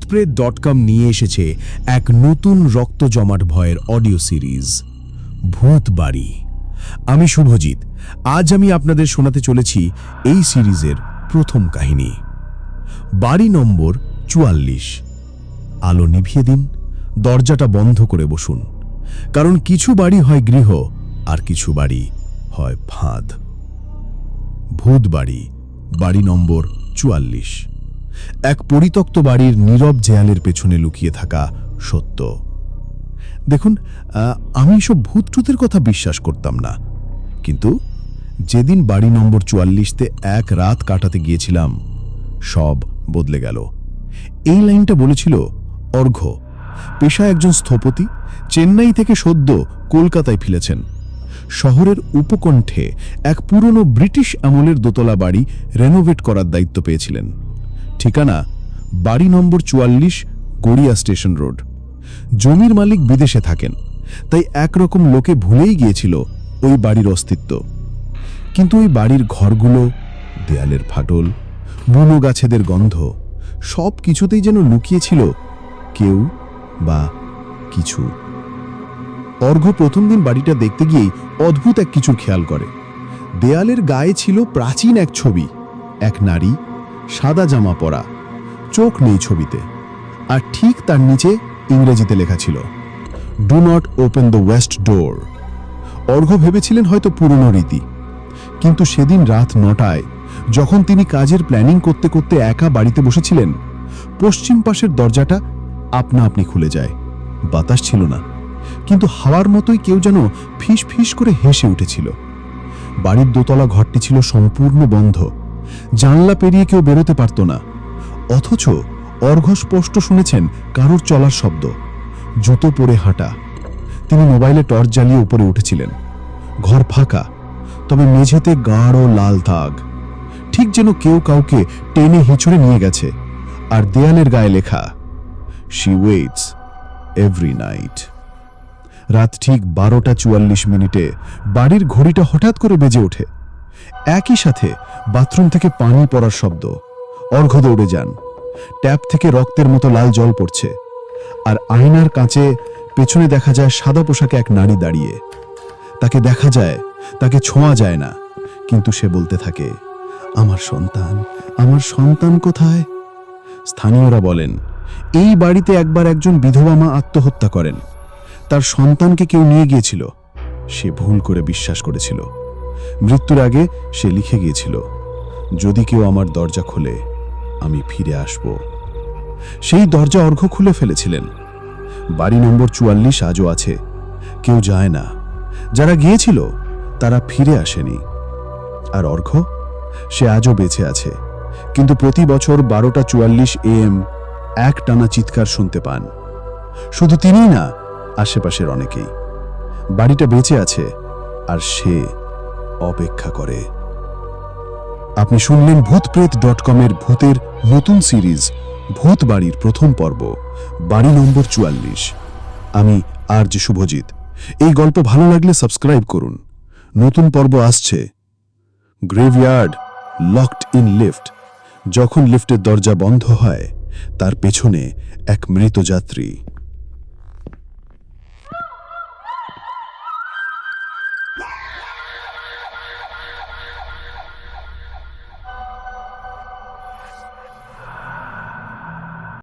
ভূতপ্রেত dot com নিয়ে এসেছে এক নতুন রক্ত জমাট ভয়ের অডিও সিরিজ, ভূত বাড়ি। আমি শুভজিৎ, আজ আমি আপনাদের শোনাতে চলেছি এই সিরিজের প্রথম কাহিনী। বাড়ি নম্বর চুয়াল্লিশ। আলো নিভিয়ে দিন, দরজাটা বন্ধ করে বসুন। কারণ কিছু বাড়ি হয় গৃহ, আর কিছু বাড়ি হয় ফাঁদ। ভূত বাড়ি বাড়ি নম্বর চুয়াল্লিশ। এক পরিত্যক্ত বাড়ির নীরব জেয়ালের পেছনে লুকিয়ে থাকা সত্য। দেখুন আমি এসব ভূতটুতের কথা বিশ্বাস করতাম না। কিন্তু যেদিন বাড়ি নম্বর চুয়াল্লিশতে এক রাত কাটাতে গিয়েছিলাম, সব বদলে গেল। এই লাইনটা বলেছিল অর্ঘ্য পেশায় একজন স্থপতি, চেন্নাই থেকে সদ্য কলকাতায় ফিরেছেন। শহরের উপকণ্ঠে এক পুরনো ব্রিটিশ আমলের দোতলা বাড়ি রেনোভেট করার দায়িত্ব পেয়েছিলেন। ঠিকানা বাড়ি নম্বর চুয়াল্লিশ গড়িয়া স্টেশন রোড। জমির মালিক বিদেশে থাকেন, তাই একরকম লোকে ভুলেই গিয়েছিল ওই বাড়ির অস্তিত্ব। কিন্তু ওই বাড়ির ঘরগুলো, দেয়ালের ফাটল, বুনো গাছেদের গন্ধ, সব কিছুতেই যেন লুকিয়েছিল কেউ বা কিছু। অর্ঘ্য প্রথম দিন বাড়িটা দেখতে গিয়েই অদ্ভুত এক কিছুর খেয়াল করে। দেয়ালের গায়ে ছিল প্রাচীন এক ছবি, এক নারী সাদা জামা পরা, চোখ নেই ছবিতে, আর ঠিক তার নিচে ইংরেজিতে লেখা ছিল do not open the west door Arghya ভেবেছিলেন হয়তো পুরনো রীতি, কিন্তু সেদিন রাত নটায়, যখন তিনি কাজের প্ল্যানিং করতে করতে একা বাড়িতে বসেছিলেন, পশ্চিম পাশের দরজাটা আপনা আপনি খুলে যায়, বাতাস ছিল না, কিন্তু হাওয়ার মতোই কেউ যেন ফিস ফিস করে হেসে উঠেছিল। বাড়ির দোতলা ঘরটি ছিল সম্পূর্ণ বন্ধ জানলা পেরিয়ে কেউ বেরোতে পারত না। অথচ অর্ঘ্য স্পষ্ট শুনেছেন কারোর চলার শব্দ। জুতো পরে হাঁটা। তিনি মোবাইলে টর্চ জ্বালিয়ে উপরে উঠেছিলেন। ঘর ফাঁকা, তবে মেঝেতে গাঢ় লাল দাগ। ঠিক যেন কেউ কাউকে টেনে হিঁচড়ে নিয়ে গেছে, আর দেয়ালের গায়ে লেখা শি ওয়েটস এভরি নাইট রাত ঠিক বারোটা চুয়াল্লিশ মিনিটে বাড়ির ঘড়িটা হঠাৎ করে বেজে ওঠে। একই সাথে বাথরুম থেকে পানি পড়ার শব্দ। অর্ঘ্য দৌড়ে যান। ট্যাপ থেকে রক্তের মতো লাল জল পড়ছে। আর আয়নার কাঁচে পেছনে দেখা যায় সাদা পোশাকে এক নারী দাঁড়িয়ে। তাকে দেখা যায়, তাকে ছোঁয়া যায় না। কিন্তু সে বলতে থাকে, আমার সন্তান আমার সন্তান কোথায়? স্থানীয়রা বলেন, এই বাড়িতে একবার একজন বিধবা মা আত্মহত্যা করেন। তার সন্তানকে কেউ নিয়ে গিয়েছিল। সে ভুল করে বিশ্বাস করেছিল। মৃত্যুর আগে সে লিখে গিয়েছিল, যদি কেউ আমার দরজা খোলে, আমি ফিরে আসব। সেই দরজা অর্ঘ্য খুলে ফেলেছিলেন। বাড়ি নম্বর চুয়াল্লিশ আজও আছে, কেউ যায় না। যারা গিয়েছিল, তারা ফিরে আসেনি। আর অর্ঘ্য? সে আজও বেঁচে আছে, কিন্তু প্রতি বছর বারোটা চুয়াল্লিশ এ এম এক টানা চিৎকার শুনতে পান। শুধু তিনিই না, আশেপাশের অনেকেই। বাড়িটা বেঁচে আছে, আর সে অপেক্ষা করে। আপনি শুনলেন ভূতপ্রেত ডট কমের ভূতের নতুন সিরিজ ভূত বাড়ির প্রথম পর্ব, বাড়ি নম্বর চুয়াল্লিশ। আমি আর যে শুভজিৎ। এই গল্প ভালো লাগলে সাবস্ক্রাইব করুন। নতুন পর্ব আসছে। Graveyard, locked in lift. যখন লিফটের দরজা বন্ধ হয়, তার পেছনে এক মৃত যাত্রী।